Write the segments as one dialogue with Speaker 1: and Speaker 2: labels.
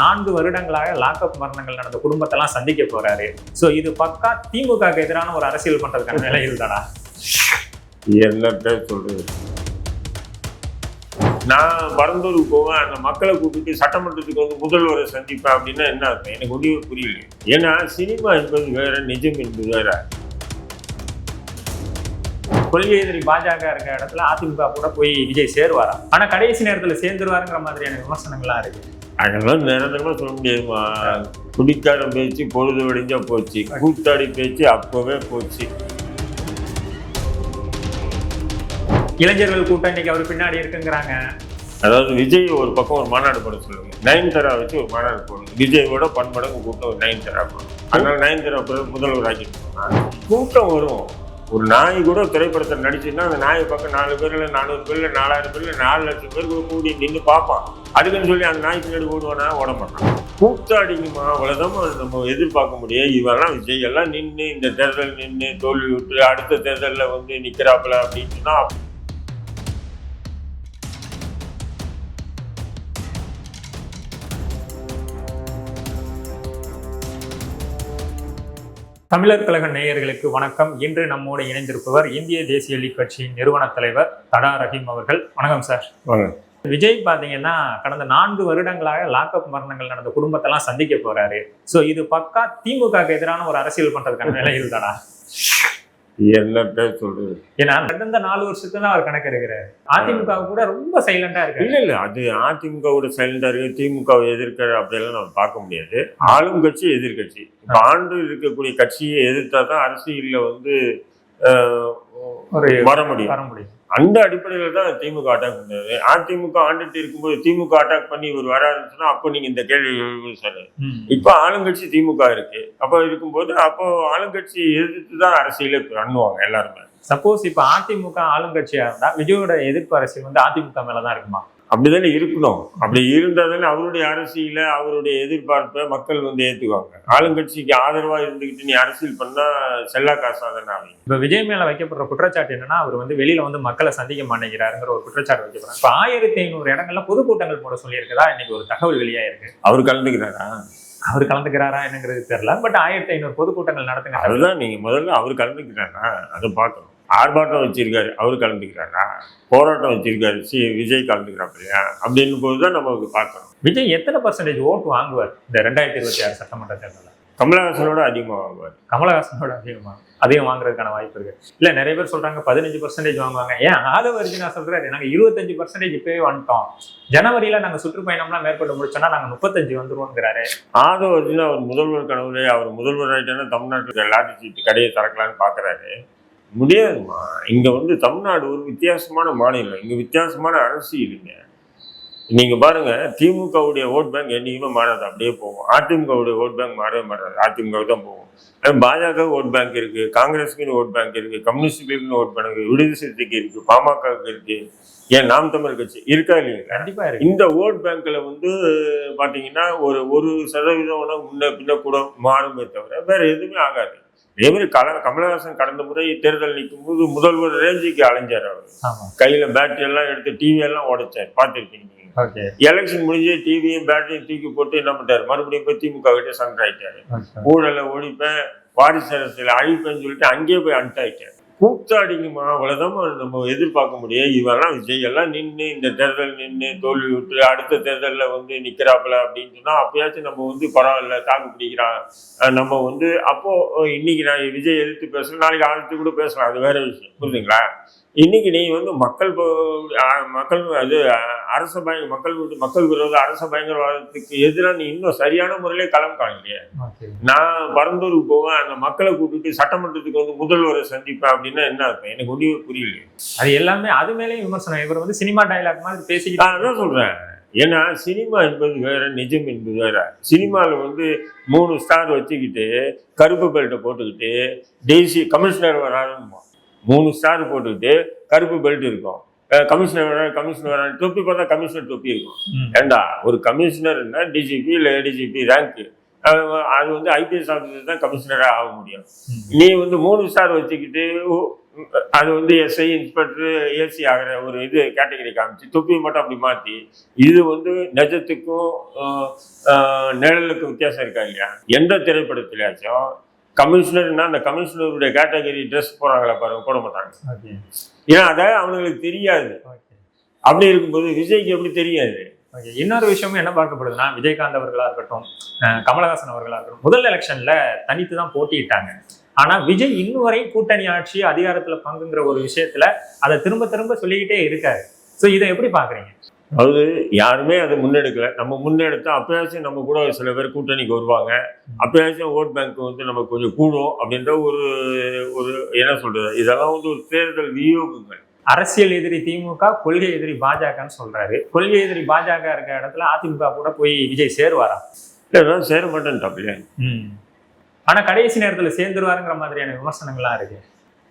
Speaker 1: நான்கு வருடங்களாக லாக்அப் மரணங்கள் நடந்த குடும்பத்தெல்லாம் சந்திக்க போறாரு. சோ இது பக்கா திமுக எதிரான ஒரு அரசியல் பண்றதுக்கான நிலையில் தானா
Speaker 2: என்னத்த சொல்றது? நான் பரந்தூருக்கு போவேன் அந்த மக்களை கூப்பிட்டு சட்டமன்றத்துக்கு வந்து முதல்வரை சந்திப்பேன் அப்படின்னா என்ன அர்த்தம்? எனக்கு ஒன்றுமே புரியல ஏன்னா சினிமா என்பது வேற நிஜம் என்பது வேற.
Speaker 1: கொள்கை எதிரி பாஜக இருக்க இடத்துல அதிமுக கூட போய் விஜய் சேருவாராம் ஆனா கடைசி நேரத்துல சேர்ந்துருவாருங்கிற மாதிரியான விமர்சனங்கள்லாம் இருக்கு.
Speaker 2: அதெல்லாம் நிரந்தரமா சொல்ல முடியாதுமா. குடிக்காரன் பேச்சு பொழுது விடிஞ்சா போச்சு. கூத்தாடி பேச்சு அப்பவே போச்சு.
Speaker 1: இளைஞர்கள் கூட்டம் இன்னைக்கு அவர் பின்னாடி இருக்குங்கிறாங்க.
Speaker 2: அதாவது விஜய் ஒரு பக்கம் ஒரு மாநாடு போட சொல்லுங்க. நயன்தாரா வச்சு ஒரு மாநாடு போடுங்க. விஜயோட பன்மடங்கு கூட்டம் ஒரு நயன்தாரா போடும் அதனால நயன்தாரா பிறகு முதல்வர் ஆக்கிட்டு கூட்டம் வரும். ஒரு நாய் கூட திரைப்படத்தை நடிச்சுன்னா அந்த நாயை பக்கம் நாலு பேர்ல நானூறு பேர்ல நாலாயிரம் பேர்ல நாலு லட்சம் பேர் கூடி நின்று பார்ப்பான். அதுக்குன்னு சொல்லி அந்த நாய் பின்னாடி ஓடுவானா? ஓட மாட்டான். கூத்தாடிங்கம்மா அவ்வளோதான் நம்ம எதிர்பார்க்க முடியும் இவெல்லாம் விஜய் எல்லாம் நின்று இந்த தேர்தல் நின்று தோல்வி விட்டு அடுத்த தேர்தலில் வந்து நிற்கிறாப்புல அப்படின்னு சொன்னால்
Speaker 1: தமிழர் கழக நேயர்களுக்கு வணக்கம். இன்று நம்மோடு இணைந்திருப்பவர் இந்திய தேசிய லீக் கட்சியின் நிறுவன தலைவர் தடா ரஹீம் அவர்கள். வணக்கம் சார். விஜய் பாத்தீங்கன்னா கடந்த நான்கு வருடங்களாக லாக்அப் மரணங்கள் நடந்த குடும்பத்தெல்லாம் சந்திக்க போறாரு. சோ இது பக்கா திமுகக்கு எதிரான ஒரு அரசியல் பண்றதுக்கான நிலையில் தானா?
Speaker 2: என்னத்த சொல்றது?
Speaker 1: ஏன்னா கடந்த நாலு வருஷத்துல தான் அவர் கணக்கு எடுக்கிறாரு அதிமுக கூட ரொம்ப சைலண்டா இருக்காரு.
Speaker 2: இல்ல இல்ல அது அதிமுகவோட சைலண்டா இருக்கு திமுகவை எதிர்க்கிற அப்படியெல்லாம் நம்ம பார்க்க முடியாது. ஆளும் கட்சி எதிர்கட்சி. இப்ப ஆண்டு இருக்கக்கூடிய கட்சியை எதிர்த்தா தான் அரசியல்ல வந்து வர முடியும்.
Speaker 1: வர முடியும்.
Speaker 2: அந்த அடிப்படையில தான் திமுக அட்டாக் பண்ணது அதிமுக ஆண்டுட்டு இருக்கும்போது திமுக அட்டாக் பண்ணி இவர் வராருன்னு அப்போ நீங்க இந்த கேள்வி
Speaker 1: ம்.
Speaker 2: இப்ப ஆளுங்கட்சி திமுக இருக்கு. அப்போ இருக்கும்போது அப்போ ஆளுங்கட்சி எதிர்த்து தான் அரசியலே பண்ணுவாங்க எல்லாருமே.
Speaker 1: சப்போஸ் இப்ப அதிமுக ஆளுங்கட்சியா இருந்தா விஜயோட எதிர்ப்பு அரசியல் வந்து அதிமுக மேலதான் இருக்குமா?
Speaker 2: அப்படிதானே இருக்கணும். அப்படி இருந்தால் தானே அவருடைய அரசியல அவருடைய எதிர்பார்ப்பை மக்கள் வந்து ஏற்றுக்குவாங்க ஆளுங்கட்சிக்கு ஆதரவா இருந்துக்கிட்டு நீ அரசியல் பண்ணா செல்லா காசா தானே ஆகும்
Speaker 1: இப்ப விஜய் மேல வைக்கப்படுற குற்றச்சாட்டு என்னன்னா அவர் வந்து வெளியில வந்து மக்களை சந்திக்க மாட்டேங்கிறாருங்கிற ஒரு குற்றச்சாட்டு வைக்கப்படுறாங்க இப்ப ஆயிரத்தி ஐநூறு இடங்கள்ல பொதுக்கூட்டங்கள் போட சொல்லியிருக்கதா? இன்னைக்கு ஒரு தகவல் வெளியாயிருக்கு.
Speaker 2: அவர் கலந்துக்கிறாரா?
Speaker 1: அவர் கலந்துக்கிறாரா என்னங்கிறது தெரியல. பட் ஆயிரத்தி ஐநூறு பொதுக்கூட்டங்கள் நடத்துங்க.
Speaker 2: அதுதான் நீங்க முதல்ல அவர் கலந்துக்கிறாரா? அதை பார்க்கணும். ஆர்ப்பாட்டம் வச்சிருக்காரு. அவர் கலந்துக்கிறாரா போராட்டம் வச்சிருக்காரு. சி விஜய் கலந்துக்கிறாப்பில்லையா அப்படின்னு போது தான் நம்ம பார்க்கணும்
Speaker 1: விஜய் எத்தனை பர்சன்டேஜ் ஓட்டு வாங்குவார்? இந்த ரெண்டாயிரத்தி இருபத்தி ஆறு சட்டமன்ற தேர்தலில்?
Speaker 2: கமலஹாசனோட அதிகமாக வாங்குவார்
Speaker 1: கமலஹாசனோட அதிகமா? அதிகம் வாங்குறதுக்கான வாய்ப்பு இருக்கு. இல்ல நிறைய பேர் சொல்றாங்க பதினஞ்சு பர்சன்டேஜ் வாங்குவாங்க. ஏன்? ஆதவ அர்ஜுனா சொல்றாரு நாங்க இருபத்தஞ்சு பர்சன்டேஜ் இப்பவே வந்துட்டோம். ஜனவரியில நாங்க சுற்றுப்பயணம்லாம் மேற்கொண்டு முடிச்சோம்னா நாங்க முப்பத்தஞ்சு வந்துருவோங்கிறாரு
Speaker 2: ஆதவ அர்ஜுனா அவர் முதல்வர் கனவுலே அவர் முதல்வர் ஆயிட்டானா தமிழ்நாட்டுக்கு லாட்டரி சீட்டு கடையை திறக்கலான்னு பார்க்கறாரு முடியாதுமா இங்க வந்து தமிழ்நாடு ஒரு வித்தியாசமான மாநிலம். இங்க வித்தியாசமான அரசியலுங்க நீங்க பாருங்க திமுகவுடைய ஓட் பேங்க் என்னைக்குமே மாறாது. அப்படியே போகும். அதிமுகவுடைய ஓட் பேங்க் மாறவே மாறாது. அதிமுக தான் போகும். ஆனா பாஜக ஓட் பேங்க் இருக்கு காங்கிரஸுக்குன்னு ஓட் பேங்க் இருக்கு கம்யூனிஸ்டுகளுக்குன்னு ஓட் பேங்க் இருக்கு விடுதலை சிறுத்தைக்கு இருக்கு பாமகவுக்கு இருக்கு. ஏன் நாம் தமிழ் கட்சி இருக்கா இல்லையா?
Speaker 1: கண்டிப்பா இருக்கு.
Speaker 2: இந்த ஓட் பேங்க்ல வந்து பாத்தீங்கன்னா ஒரு ஒரு சதவீதம் முன்ன பின்ன கூட மாறுமே தவிர வேற எதுவுமே ஆகாது. அதே மாதிரி கல கமலஹாசன் கடந்த முறை தேர்தல் நிற்கும் போது முதல்வர் ரேஞ்சுக்கு அலைஞ்சார் அவர். கையில பேட்டரி எல்லாம் எடுத்து டிவி எல்லாம் உடைச்சார். பார்த்துருக்கீங்க எலெக்ஷன் முடிஞ்சு டிவியும் பேட்டரியும் தூக்கி போட்டு என்ன பண்ணிட்டாரு? மறுபடியும் போய் திமுக கிட்ட சண்டை ஆயிட்டாரு. ஊழலை ஒழிப்பேன் வாரிசு அரசியல் அழிப்பேன்னு சொல்லிட்டு அங்கேயே போய் அண்டாயிட்டாரு கூத்தாடிங்கம்மா அவ்வளவுதான் நம்ம எதிர்பார்க்க முடியும். இவெல்லாம் விஜய் எல்லாம் நின்று இந்த தேர்தல் நின்று தோல்வி விட்டு அடுத்த தேர்தலில் வந்து நிற்கிறாப்புல அப்படின்னு சொன்னால் அப்பயாச்சும் நம்ம வந்து பரவாயில்ல தாக்கு பிடிக்கிறான். நம்ம வந்து அப்போ இன்னைக்கு நான் விஜய் எதிர்த்து பேசுகிறேன் நாளைக்கு ஆழ்த்து கூட பேசலாம். அது வேற விஷயம். புரியுதுங்களா? இன்னைக்கு நீ வந்து மக்கள் மக்கள் அது அரச பய மக்கள் மக்கள் விரோத அரச பயங்கரவாதத்துக்கு எதிராக நீ இன்னும் சரியான முறையிலே களம் காணலையே. நான் பரந்தூருக்கு போவேன் அந்த மக்களை கூப்பிட்டு சட்டமன்றத்துக்கு வந்து முதல்வரை சந்திப்பேன் அப்படின்னா என்ன அர்த்தம்? எனக்கு ஒன்றுமே புரியல
Speaker 1: அது எல்லாமே அது மேலேயும் விமர்சனம். இவர் வந்து சினிமா டயலாக் மாதிரி
Speaker 2: நான்
Speaker 1: பேசிக்கிட்டு
Speaker 2: அதான் சொல்றேன். ஏன்னா சினிமா என்பது வேற நிஜம் என்பது வேற. சினிமாவில் வந்து மூணு ஸ்டார் வச்சுக்கிட்டு கருப்பு பெல்ட்டை போட்டுக்கிட்டு டெய்ஸி கமிஷனர் வராதுமா மூணு ஸ்டார் போட்டுக்கிட்டு கருப்பு பெல்ட் இருக்கும். கமிஷனர் வர கமிஷனர் வர தொப்பி பார்த்தா கமிஷனர் தொப்பி இருக்கும். ஏண்டா ஒரு கமிஷனர்னா டிஜிபி இல்லை ஏடிஜிபி ரேங்க் அது வந்து ஐபிஎஸ் ஆஃபீஸர் தான் கமிஷனராக ஆக முடியும். நீ வந்து மூணு ஸ்டார் வச்சுக்கிட்டு அது வந்து எஸ்ஐ இன்ஸ்பெக்டர் ஏசி ஆகிற ஒரு இது கேட்டகரி காமிச்சு தொப்பியை மட்டும் அப்படி மாற்றி இது வந்து நிஜத்துக்கும் நிழலுக்கும் வித்தியாசம் இருக்கா இல்லையா? எந்த திரைப்படத்திலாச்சும் கமிஷனர்னா அந்த கமிஷனருடைய கேட்டகரி ட்ரெஸ் போடுறாங்களா பாருங்க போட மாட்டாங்க.
Speaker 1: ஓகே.
Speaker 2: ஏன்னா அதை அவங்களுக்கு தெரியாது.
Speaker 1: ஓகே.
Speaker 2: அப்படி இருக்கும்போது விஜய்க்கு எப்படி தெரியாது?
Speaker 1: ஓகே. இன்னொரு விஷயமும் என்ன பார்க்கப்படுதுன்னா விஜயகாந்த் அவர்களா இருக்கட்டும் கமலஹாசன் அவர்களா இருக்கட்டும் முதல் எலெக்ஷன்ல தனித்து தான் போட்டியிட்டாங்க. ஆனா விஜய் இன்னும் வரை கூட்டணி ஆட்சி அதிகாரத்துல பங்குங்கிற ஒரு விஷயத்துல அதை திரும்ப திரும்ப சொல்லிக்கிட்டே இருக்காரு. சோ இதை எப்படி பாக்குறீங்க
Speaker 2: அதாவது யாருமே அதை முன்னெடுக்கல. நம்ம முன்னெடுத்தா அப்பயாச்சும் நம்ம கூட சில பேர் கூட்டணிக்கு வருவாங்க. அப்பயாச்சும் ஓட் பேங்க் வந்து நம்ம கொஞ்சம் கூடும் அப்படின்ற ஒரு ஒரு என்ன சொல்றது? இதெல்லாம் வந்து ஒரு தேர்தல் வியூகங்கள்.
Speaker 1: அரசியல் எதிரி திமுக கொள்கை எதிரி பாஜகன்னு சொல்றாரு. கொள்கை எதிரி பாஜக இருக்க இடத்துல அதிமுக கூட போய் விஜய் சேருவாரா?
Speaker 2: இதெல்லாம் சேர மாட்டேன்ட்டாப்லையே
Speaker 1: ஆனா கடைசி நேரத்துல சேர்ந்துருவாருங்கிற மாதிரியான விமர்சனங்கள்லாம் இருக்கு.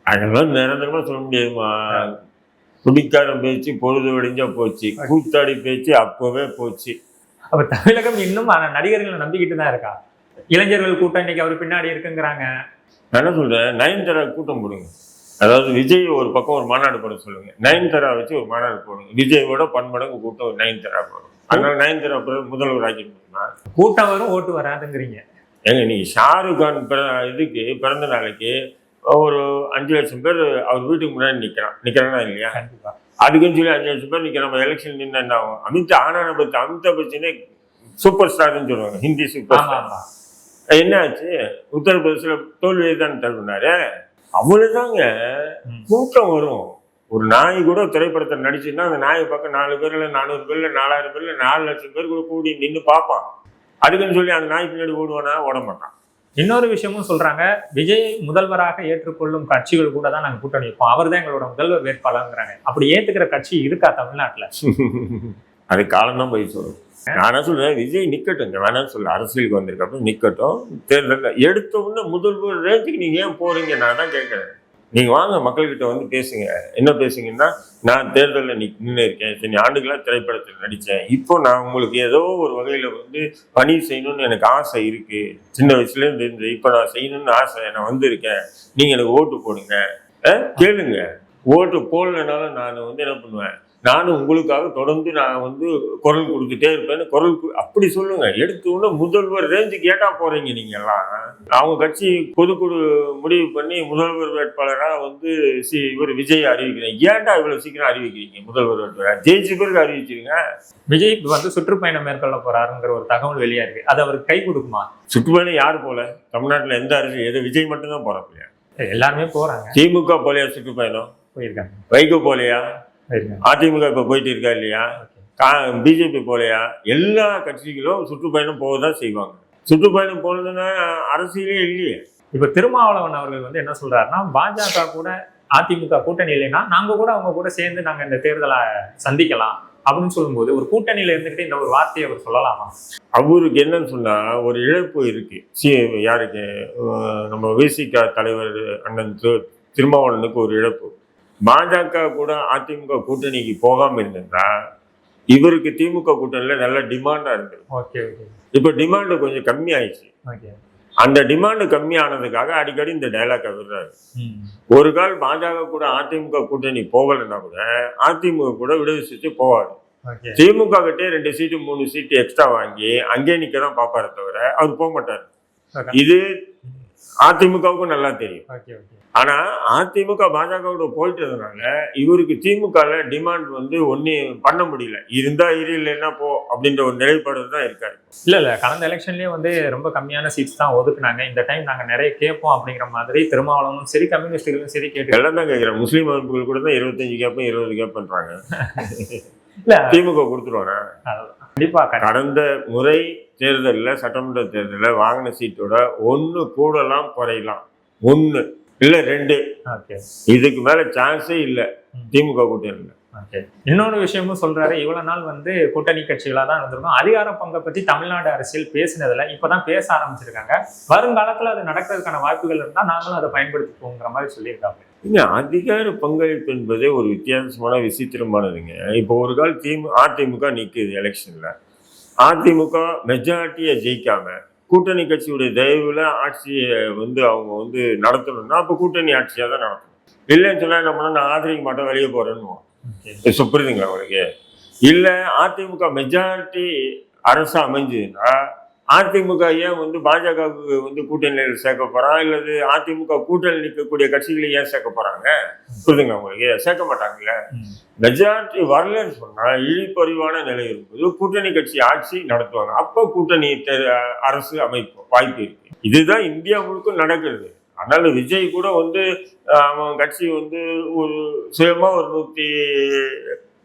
Speaker 2: அதெல்லாம் நிரந்தரமா சொல்ல முடியாதுமா குடிக்காரன் பேச்சு பொழுது விடிஞ்சா போச்சு. கூத்தாடி பேச்சு அப்பவே போச்சு.
Speaker 1: அப்ப தமிழகம் இன்னும் நடிகர்களை நம்பிக்கிட்டு தான் இருக்கா? இளைஞர்கள் கூட்டம் இன்னைக்கு அவர் பின்னாடி இருக்குங்கிறாங்க.
Speaker 2: என்ன சொல்றேன்? நயன்தாரா கூட்டம் போடுங்க. அதாவது விஜய் ஒரு பக்கம் ஒரு மாநாடு போட சொல்லுங்க. நயன்தாரா வச்சு ஒரு மாநாடு போடுங்க. விஜயோட பன்மடங்கு கூட்டம் நயன்தாரா போடும். அதனால நயன்தாரா பிறகு முதல்வர் ஆக்கி முடியுமா
Speaker 1: கூட்டம் வரும் ஓட்டு வராதுங்கிறீங்க.
Speaker 2: ஏங்க நீ ஷாருக் கான் பிற இதுக்கு பிறந்த நாளைக்கு ஒரு அஞ்சு லட்சம் பேர் அவர் வீட்டுக்கு முன்னாடி நிக்கிறான். நிக்கிறானா இல்லையா? அதுக்குன்னு சொல்லி அஞ்சு லட்சம் பேர் நிக்கிற நம்ம எலெக்ஷன் நின்று என்ன ஆகும்? அமித் ஆனான பத்தி அமிதாப் பச்சனே சூப்பர் ஸ்டார்னு சொல்லுவாங்க. ஹிந்தி சூப்பர் ஸ்டார் என்ன ஆச்சு? உத்தரப்பிரதேசில் தோல்வியை தான் தருவினாரு அவ்வளவுதாங்க.
Speaker 1: ம்.
Speaker 2: கூட்டம் வரும். ஒரு நாய் கூட திரைப்படத்தை நடிச்சுன்னா அந்த நாயை பார்க்க நாலு பேர்ல நானூறு பேர்ல நாலாயிரம் பேர்ல நாலு லட்சம் பேர் கூட கூடி நின்று பார்ப்பான். அதுக்குன்னு சொல்லி அந்த நாய் பின்னாடி ஓடுவானா? ஓட மாட்டான்
Speaker 1: இன்னொரு விஷயமும் சொல்றாங்க விஜய் முதல்வராக ஏற்றுக்கொள்ளும் கட்சிகள் கூட தான் நாங்க கூட்டணி வைப்போம். அவர் தான் எங்களோட முதல்வர் வேட்பாளர்ங்கிறாங்க. அப்படி ஏத்துக்கிற கட்சி இருக்கா தமிழ்நாட்டுல?
Speaker 2: அது காலம் தான் போய் சொல்லும் நான் சொல்றேன் விஜய் நிக்கட்டுங்க வேணாம்னு சொல்ல அரசியலுக்கு வந்திருக்கப்ப நிக்கட்டும். தேர்தல் எடுத்த உடனே முதல்வர் ரேஞ்சுக்கு நீங்க ஏன் போறீங்க நான் தான் கேட்கறேன் நீங்க வாங்க மக்கள்கிட்ட வந்து பேசுங்க. என்ன பேசுங்கன்னா நான் தேர்தலில் நின்று இருக்கேன். இத்தனை ஆண்டுகளாக திரைப்படத்தில் நடித்தேன் இப்போ நான் உங்களுக்கு ஏதோ ஒரு வகையில் வந்து பணி செய்யணும்னு எனக்கு ஆசை இருக்கு. சின்ன வயசுலேருந்து இருந்து இப்போ நான் செய்யணும்னு ஆசை நான் வந்திருக்கேன். நீங்க எனக்கு ஓட்டு போடுங்க. கேளுங்க. ஓட்டு போடலனாலும் நான் வந்து என்ன பண்ணுவேன்? நானும் உங்களுக்காக தொடர்ந்து நான் வந்து குரல் கொடுத்துட்டே இருப்பேன்னு குரல் அப்படி சொல்லுங்க. எடுத்த உடனே முதல்வர் ரேஞ்சுக்கு ஏட்டா போறீங்க நீங்க எல்லாம் அவங்க கட்சி பொதுக்குழு முடிவு பண்ணி முதல்வர் வேட்பாளரா வந்து சி இவர் விஜய் அறிவிக்கிறீங்க. ஏன்டா இவ்வளவு சீக்கிரம் அறிவிக்கிறீங்க முதல்வர் வேட்பாளர்? ஜெயிச்சு பேருக்கு அறிவிச்சிருங்க.
Speaker 1: விஜய் இப்ப வந்து சுற்றுப்பயணம் மேற்கொள்ள போறாருங்கிற ஒரு தகவல் வெளியா இருக்கு. அது அவருக்கு கை கொடுக்குமா?
Speaker 2: சுற்றுப்பயணம் யார் போல? தமிழ்நாட்டுல எந்த அரசு? எது? விஜய் மட்டும்தான் போறப்பையா
Speaker 1: எல்லாருமே போறாங்க.
Speaker 2: திமுக போலையா சுற்றுப்பயணம்?
Speaker 1: போயிருக்காங்க.
Speaker 2: வைகோ போலையா? அதிமுக இப்ப போயிட்டு இருக்கா இல்லையா? பிஜேபி போலையா? எல்லா கட்சிகளும் சுற்றுப்பயணம் போக தான் செய்வாங்க. சுற்றுப்பயணம் போனதுன்னா அரசியலே இல்லையே.
Speaker 1: இப்ப திருமாவளவன் அவர்கள் வந்து என்ன சொல்றாருன்னா பாஜக கூட அதிமுக கூட்டணி இல்லைன்னா நாங்க கூட அவங்க கூட சேர்ந்து நாங்க இந்த தேர்தலை சந்திக்கலாம் அப்படின்னு சொல்லும்போது ஒரு கூட்டணியில இருந்துகிட்டு இந்த ஒரு வார்த்தையை அவர் சொல்லலாமா?
Speaker 2: அவருக்கு என்னன்னு சொன்னா ஒரு இழப்பு இருக்கு. சி யாருக்கு? நம்ம விசிக தலைவர் அண்ணன் திரு- திருமாவளவனுக்கு ஒரு இழப்பு. பாஜக கூட அதிமுக கூட்டணிக்கு போகாம இருந்திருந்தா இவருக்கு திமுக கூட்டணியில நல்ல டிமாண்டா இருந்தது.
Speaker 1: ஓகே ஓகே
Speaker 2: இப்ப டிமாண்டு கொஞ்சம் கம்மி ஆயிடுச்சு
Speaker 1: ஓகே
Speaker 2: அந்த டிமாண்டு கம்மியானதுக்காக அடிக்கடி இந்த டைலாக் விடுறாரு. ஒரு கால் பாஜக கூட அதிமுக கூட்டணி போகலைன்னா கூட அதிமுக கூட விடுதலை சீட்டு போவாரு. திமுக கிட்டே ரெண்டு சீட்டு மூணு சீட்டு எக்ஸ்ட்ரா வாங்கி அங்கே நிக்க தான் பாப்பாரு தவிர அவர் போக மாட்டார் இது அதிமுகவுக்கும் நல்லா தெரியும்.
Speaker 1: ஓகே ஓகே
Speaker 2: ஆனா அதிமுக பாஜகவோட போயிட்டதுனால இவருக்கு திமுகல டிமாண்ட் வந்து ஒன்னும் பண்ண முடியல. இருந்தா இரு இல்லைன்னா போ அப்படின்ற ஒரு நிலைப்பாடு தான் இருக்காரு.
Speaker 1: இல்ல இல்ல. கடந்த எலெக்ஷன்லயே வந்து ரொம்ப கம்மியான சீட்ஸ் தான் ஒதுக்குனாங்க. இந்த டைம் நாங்க நிறைய கேட்போம் அப்படிங்கிற மாதிரி திருமாவளவனும் சரி கம்யூனிஸ்டுகளும் சரி கேட்டு
Speaker 2: எல்லாம் தான் கேட்கிறேன் முஸ்லீம் அமைப்புகள் கூட தான் இருபத்தஞ்சு கேப்பேன் இருபது கேப் பண்றாங்க.
Speaker 1: இல்ல.
Speaker 2: திமுக கொடுத்துருவானா
Speaker 1: கண்டிப்பா கரெக்ட்.
Speaker 2: கடந்த முறை தேர்தலில் சட்டமன்ற தேர்தலில் வாங்கின சீட்டோட ஒன்று கூடலாம் குறையலாம். ஒன்று இல்லை ரெண்டு.
Speaker 1: ஓகே.
Speaker 2: இதுக்கு மேலே சான்ஸே இல்லை. திமுக கூட்டணியில்
Speaker 1: ஓகே. இன்னொரு விஷயமும் சொல்றாரு இவ்வளவு நாள் வந்து கூட்டணி கட்சிகளா தான் இருந்திருக்கும். அதிகார பங்கை பத்தி தமிழ்நாடு அரசியல் பேசினதுல இப்பதான் பேச ஆரம்பிச்சிருக்காங்க. வருங்காலத்துல அது நடக்கிறதுக்கான வாய்ப்புகள் இருந்தா நாங்களும் அதை பயன்படுத்திப்போங்கிற மாதிரி சொல்லியிருக்காங்க.
Speaker 2: இங்க அதிகார பங்களிப்பு என்பதே ஒரு வித்தியாசமான விசித்திரமானதுங்க. இப்போ ஒரு கால் திமு அதிமுக நிற்குது எலெக்ஷன்ல அதிமுக மெஜாரிட்டியை ஜெயிக்காம கூட்டணி கட்சியுடைய தயவுல ஆட்சியை வந்து அவங்க வந்து நடத்தணும்னா அப்போ கூட்டணி ஆட்சியாக தான் நடத்தணும். இல்லைன்னு சொன்னா என்ன பண்ணா நான் ஆதரிக்க மாட்டேன் வெளியே போறேன்னு இப்போ புரியுதுங்களா உங்களுக்கு? இல்லை அதிமுக மெஜாரிட்டி அரசு அமைஞ்சதுன்னா அதிமுக ஏன் வந்து பாஜகவுக்கு வந்து கூட்டணியில் சேர்க்க போறான் இல்லது அதிமுக கூட்டணி நிற்கக்கூடிய கட்சிகளை ஏன் சேர்க்க போறாங்க? புரியுதுங்களா உங்களுக்கு. சேர்க்க மாட்டாங்கல்ல? மெஜாரிட்டி வரலன்னு சொன்னா இழிப்பறிவான நிலை இருக்கும்போது கூட்டணி கட்சி ஆட்சி நடத்துவாங்க. அப்போ கூட்டணி அரசு அமைப்பு வாய்ப்பு இருக்கு. இதுதான் இந்தியா முழுக்க நடக்கிறது அதனால விஜய் கூட வந்து அவன் கட்சி வந்து ஒரு சுயமா ஒரு நூத்தி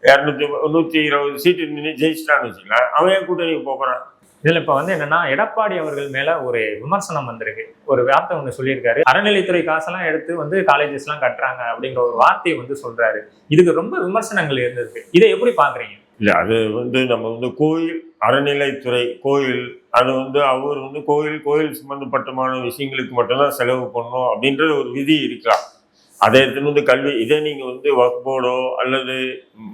Speaker 2: இரநூத்தி நூத்தி இருபது சீட்டு நின்று ஜெயிச்சிட்டான்னு வச்சுக்கலாம் அவன் ஏன் கூட்டணிக்கு போறான்?
Speaker 1: இதுல இப்ப வந்து என்னன்னா எடப்பாடி அவர்கள் மேல ஒரு விமர்சனம் வந்திருக்கு. ஒரு வார்த்தை ஒண்ணு சொல்லியிருக்காரு. அறநிலைத்துறை காசெல்லாம் எடுத்து வந்து காலேஜஸ் எல்லாம் கட்டுறாங்க அப்படிங்கிற ஒரு வார்த்தையை வந்து சொல்றாரு. இதுக்கு ரொம்ப விமர்சனங்கள் இருந்திருக்கு. இதை எப்படி பாக்குறீங்க?
Speaker 2: இல்ல அது வந்து நம்ம வந்து கோயில் அறநிலைத்துறை கோயில் அது வந்து அவர் வந்து கோயில் கோயில் சம்பந்தப்பட்டமான விஷயங்களுக்கு மட்டும்தான் செலவு பண்ணணும் அப்படின்ற ஒரு விதி இருக்கலாம் அதை எடுத்துன்னு வந்து கல்வி இதே நீங்க வந்து வக்ஃப் போர்டோ அல்லது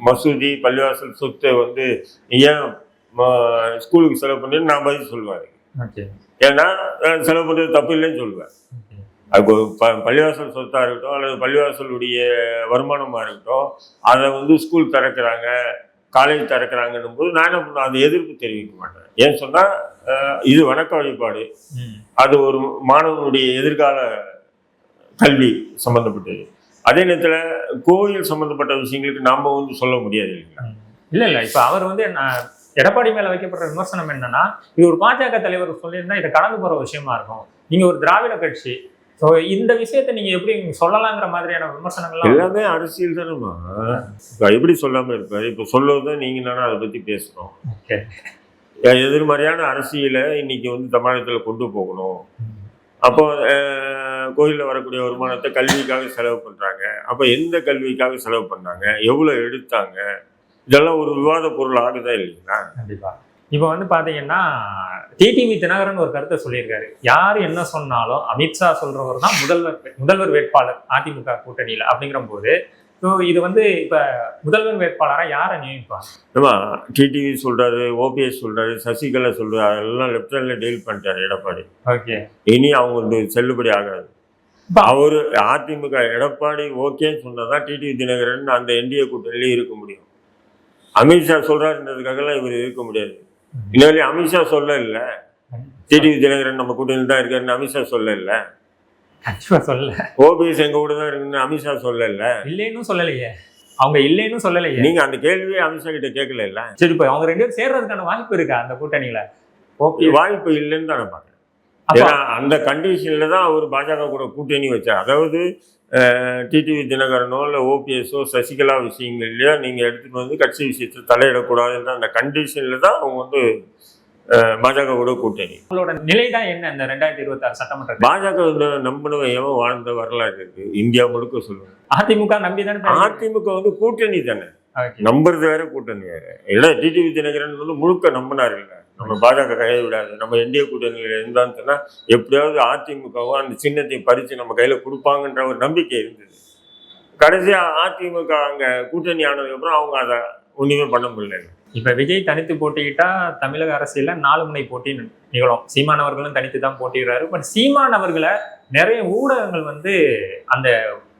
Speaker 2: மசூதி பள்ளிவாசல் சொத்தை வந்து ஏன் ஸ்கூலுக்கு செலவு பண்ணி நான் பதில் சொல்லுவேன். ஏன்னா செலவு பண்ணுறது தப்பு இல்லைன்னு சொல்லுவேன். அது ப பள்ளிவாசல் சொத்தாக இருக்கட்டும் அல்லது பள்ளிவாசலுடைய வருமானமாக இருக்கட்டும் அதை வந்து ஸ்கூல் திறக்கிறாங்க காலேஜ் திறக்கிறாங்கன்னும் போது நான் என்ன பண்ணுவேன் அது எதிர்ப்பு தெரிவிக்க மாட்டேன். ஏன் சொன்னால் இது வணக்க வழிபாடு. அது ஒரு மாணவனுடைய எதிர்கால கல்வி சம்மந்தப்பட்டது அதே நேரத்தில் கோயில் சம்மந்தப்பட்ட விஷயங்களுக்கு நாம் வந்து சொல்ல முடியாது இல்லைங்களா?
Speaker 1: இல்ல இல்ல இப்ப அவர் வந்து நான் எடப்பாடி மேல வைக்கப்படுற விமர்சனம் என்னன்னா இது ஒரு பாஜக தலைவர் சொல்லியிருந்தா இதை கடந்து போற விஷயமா இருக்கும். நீங்க ஒரு திராவிட கட்சி ஸோ இந்த விஷயத்தை நீங்க எப்படி சொல்லலாங்கிற மாதிரியான விமர்சனங்கள்லாம்
Speaker 2: எல்லாமே அரசியல் தானேம்மா. எப்படி சொல்லாமல் இருப்பார் இப்போ சொல்லதான் நீங்கள் நானும் அதை பேசுகிறோம்
Speaker 1: Okay.
Speaker 2: எதிர்மறையான அரசியலை இன்னைக்கு வந்து தமிழகத்தில் கொண்டு போகணும். அப்போ கோயிலில் வரக்கூடிய வருமானத்தை கல்விக்காக செலவு பண்ணுறாங்க அப்போ எந்த கல்விக்காக செலவு பண்ணாங்க? எவ்வளோ எடுத்தாங்க? இதெல்லாம் ஒரு விவாத பொருள் ஆகுதா இல்லைங்களா?
Speaker 1: கண்டிப்பா. இப்போ வந்து பாத்தீங்கன்னா டிடிவி தினகரன் ஒரு கருத்தை சொல்லியிருக்காரு. யார் என்ன சொன்னாலும் அமித்ஷா சொல்றவர் தான் முதல்வர் முதல்வர் வேட்பாளர் அதிமுக கூட்டணியில அப்படிங்கிற போது ஸோ இது வந்து இப்ப முதல்வர் வேட்பாளரா யாரை நியமிப்பாங்க?
Speaker 2: ஏமா டிடிவி சொல்றாரு ஓபிஎஸ் சொல்றாரு சசிகலா சொல்றாரு எல்லாம் லெஃப்ட் ஹேண்ட்ல டீல் பண்ணிட்டாரு எடப்பாடி.
Speaker 1: ஓகே.
Speaker 2: இனி அவங்களுக்கு செல்லுபடி ஆகாது. அவரு அதிமுக எடப்பாடி ஓகேன்னு சொன்னாதான் டிடிவி தினகரன் அந்த என்டிஏ கூட்டணியிலே இருக்க முடியும். அமித்ஷா சொல்றாருன்றதுக்காகலாம் இவர் இருக்க முடியாது. இன்னொரு அமித்ஷா சொல்ல இல்ல டிடிவி தினகரன் நம்ம கூட்டணியில் தான் இருக்காருன்னு அமித்ஷா சொல்ல இல்ல
Speaker 1: சொல்ல
Speaker 2: ஓபிஎஸ் எங்க கூட தான் இருக்குன்னு அமித்ஷா சொல்ல இல்ல
Speaker 1: இல்லைன்னு சொல்லலையே. அவங்க இல்லைன்னு சொல்லலையே.
Speaker 2: நீங்க அந்த கேள்வியை அமித்ஷா கிட்ட கேட்கல இல்ல
Speaker 1: சரி இப்போ அவங்க ரெண்டு பேரும் சேர்றதுக்கான வாய்ப்பு இருக்கா அந்த கூட்டணியில? ஓகே.
Speaker 2: வாய்ப்பு இல்லைன்னு தான் நான் அந்த கண்டிஷன்ல தான் அவர் பாஜக கூட கூட்டணி வச்சார். அதாவது டிடிவி தினகரனோ இல்லை ஓபிஎஸ்ஓ சசிகலா விஷயங்கள்லையோ நீங்கள் எடுத்துகிட்டு வந்து கட்சி விஷயத்தை தலையிடக்கூடாதுன்ற அந்த கண்டிஷனில் தான் அவங்க வந்து அஹ், பாஜக கூட கூட்டணி.
Speaker 1: உங்களோட நிலை தான் என்ன இந்த ரெண்டாயிரத்தி இருபத்தி ஆறு சட்டமன்ற
Speaker 2: பாஜக நம்பினவன் எவன் வாழ்ந்த வரலாறு இருக்கு. இந்தியா முழுக்க சொல்லுவேன்
Speaker 1: அதிமுக நம்பி தானே
Speaker 2: அதிமுக வந்து கூட்டணி தானே. நம்புறது வேற கூட்டணி வேற. இல்லை டிடிவி தினகரன் வந்து முழுக்க நம்பினார் இல்லை. நம்ம பாஜக கையை விடாது. நம்ம என்டிஏ கூட்டணியில் இருந்தான்னு சொன்னால் எப்படியாவது அதிமுகவும் அந்த சின்னத்தை பறித்து நம்ம கையில் கொடுப்பாங்கன்ற ஒரு நம்பிக்கை இருந்தது. கடைசியாக அதிமுக அங்கே கூட்டணி ஆனதுக்கப்புறம் அவங்க அதை ஒன்றுமே பண்ண முடியல.
Speaker 1: இப்போ விஜய் தனித்து போட்டிக்கிட்டால் தமிழக அரசியலில் நாலு முனை போட்டி நிகழும். சீமானவர்களும் தனித்து தான் போட்டிடுறாரு பட் சீமானவர்களை நிறைய ஊடகங்கள் வந்து அந்த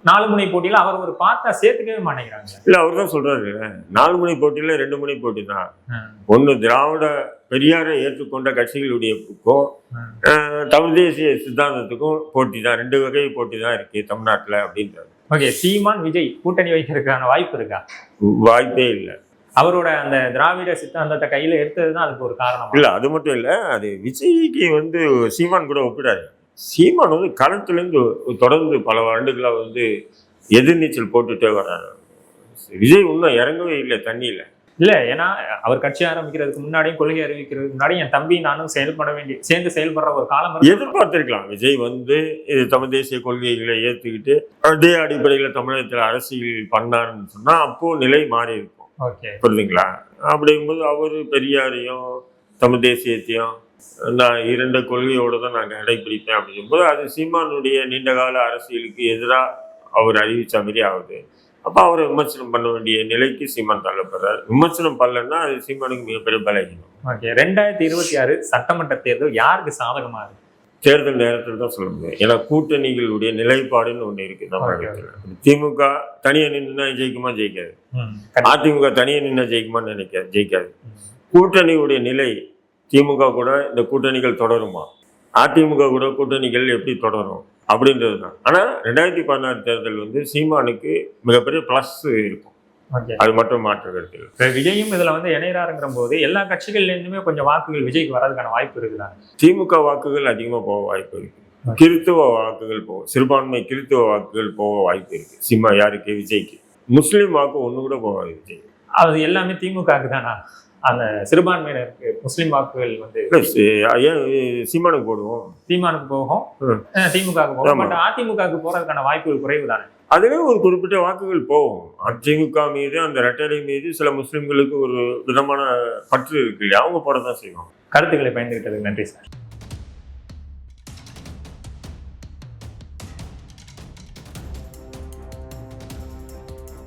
Speaker 1: நாலு முனை போட்டியில அவர் ஒரு பார்த்தா சேர்த்துக்கவே மாட்டேங்கிறாங்க.
Speaker 2: இல்ல அவர் தான் சொல்றாரு. நாலு மணி போட்டியில ரெண்டு மணி போட்டி தான். ஒன்று திராவிட பெரியாரை ஏற்றுக்கொண்ட கட்சிகளுடையக்கும் தமிழ் தேசிய சித்தாந்தத்துக்கும் போட்டி தான். ரெண்டு வகை போட்டி தான் இருக்கு தமிழ்நாட்டில் அப்படின்றாரு.
Speaker 1: ஓகே சீமான் விஜய் கூட்டணி வைக்கிறதுக்கான வாய்ப்பு இருக்கா?
Speaker 2: வாய்ப்பே இல்லை.
Speaker 1: அவரோட அந்த திராவிட சித்தாந்தத்தை கையில எடுத்தது தான் அதுக்கு ஒரு காரணம்?
Speaker 2: இல்ல அது மட்டும் இல்ல அது விஜய்க்கு வந்து சீமான் கூட ஒப்பிடாது சீமான் வந்து களத்துலேருந்து தொடர்ந்து பல ஆண்டுகளா வந்து எதிர்நீச்சல் போட்டுட்டே வர்றாரு. விஜய் இன்னும் இறங்கவே இல்லை தண்ணியில.
Speaker 1: இல்ல ஏன்னா அவர் கட்சி ஆரம்பிக்கிறதுக்கு முன்னாடியும் கொள்கை அறிவிக்கிறதுக்கு முன்னாடி என் தம்பி நானும் செயல்பட வேண்டிய சேர்ந்து செயல்படுற ஒரு காலம்.
Speaker 2: எதிர்பார்த்திருக்கலாம். விஜய் வந்து இது தமிழ் தேசிய கொள்கைகளை ஏத்துக்கிட்டு அதே அடிப்படையில் தமிழகத்தில் அரசியல் பண்ணாருன்னு சொன்னா அப்போ நிலை மாறி இருக்கும்.
Speaker 1: ஓகே.
Speaker 2: புரியுதுங்களா அப்படிங்கும்போது அவர் பெரியாரையும் தமிழ் தேசியத்தையும் நான் இரண்டு கொள்கையோடு தான் நான் கடைபிடிப்பேன் அப்படிங்கும்போது அது சீமானுடைய நீண்டகால அரசியலுக்கு எதிராக அவர் அறிவிச்ச மாதிரி ஆகுது. அப்போ அவரை விமர்சனம் பண்ண வேண்டிய நிலைக்கு சீமான் தள்ளப்படுறார். விமர்சனம் பண்ணலன்னா அது சீமானுக்கு மிகப்பெரிய பலகீனம்.
Speaker 1: ஓகே ரெண்டாயிரத்தி இருபத்தி ஆறு சட்டமன்ற தேர்தல் யாருக்கு சாதகமா இருக்கு?
Speaker 2: தேர்தல் நேரத்தில் தான் சொல்ல முடியும். ஏன்னா கூட்டணிகளுடைய நிலைப்பாடுன்னு ஒன்று இருக்கு தமிழகத்தில் திமுக தனியாக நின்றுனா ஜெயிக்குமா? ஜெயிக்காது. அதிமுக தனியாக நின்னா ஜெயிக்குமான்னு நினைக்காது. ஜெயிக்காது. கூட்டணியுடைய நிலை திமுக கூட இந்த கூட்டணிகள் தொடருமா? அதிமுக கூட கூட்டணிகள் எப்படி தொடரும்? அப்படின்றது தான் ஆனால் ரெண்டாயிரத்தி பதினாறு தேர்தல் வந்து சீமானுக்கு மிகப்பெரிய ப்ளஸ் இருக்கும். அது மட்டும் மாற்று கருத்து.
Speaker 1: இப்ப விஜயும் இதுல வந்து இணையறாருங்கிற போது எல்லா கட்சிகள்ல இருந்துமே கொஞ்சம் வாக்குகள் விஜய்க்கு வர்றதுக்கான வாய்ப்பு இருக்குதா?
Speaker 2: திமுக வாக்குகள் அதிகமாக போக வாய்ப்பு இருக்கு. கிறித்துவ வாக்குகள் போகும் சிறுபான்மை கிறித்துவ வாக்குகள் போக வாய்ப்பு இருக்கு. சிம்மா யாருக்கு? விஜய்க்கு. முஸ்லீம் வாக்கு ஒன்று கூட போகாது விஜய்.
Speaker 1: அது எல்லாமே திமுகவுக்கு தானா அந்த சிறுபான்மையினருக்கு முஸ்லிம் வாக்குகள் வந்து
Speaker 2: சீமானுக்கு போடுவோம்.
Speaker 1: திமுகவுக்கு போகும். திமுகவுக்கு போகும். பட் அதிமுகவுக்கு போறதுக்கான வாய்ப்புகள் குறைவு தானே?
Speaker 2: அதுவே ஒரு குறிப்பிட்ட வாக்குகள் போகும். அதிமுக மீது அந்த ரெட்டலை மீது சில முஸ்லிம்களுக்கு ஒரு விதமான பற்று இருக்கு இல்லையா? அவங்க போட தான் செய்வாங்க.
Speaker 1: கருத்துக்களை பயந்துகிட்டதுக்கு நன்றி சார்.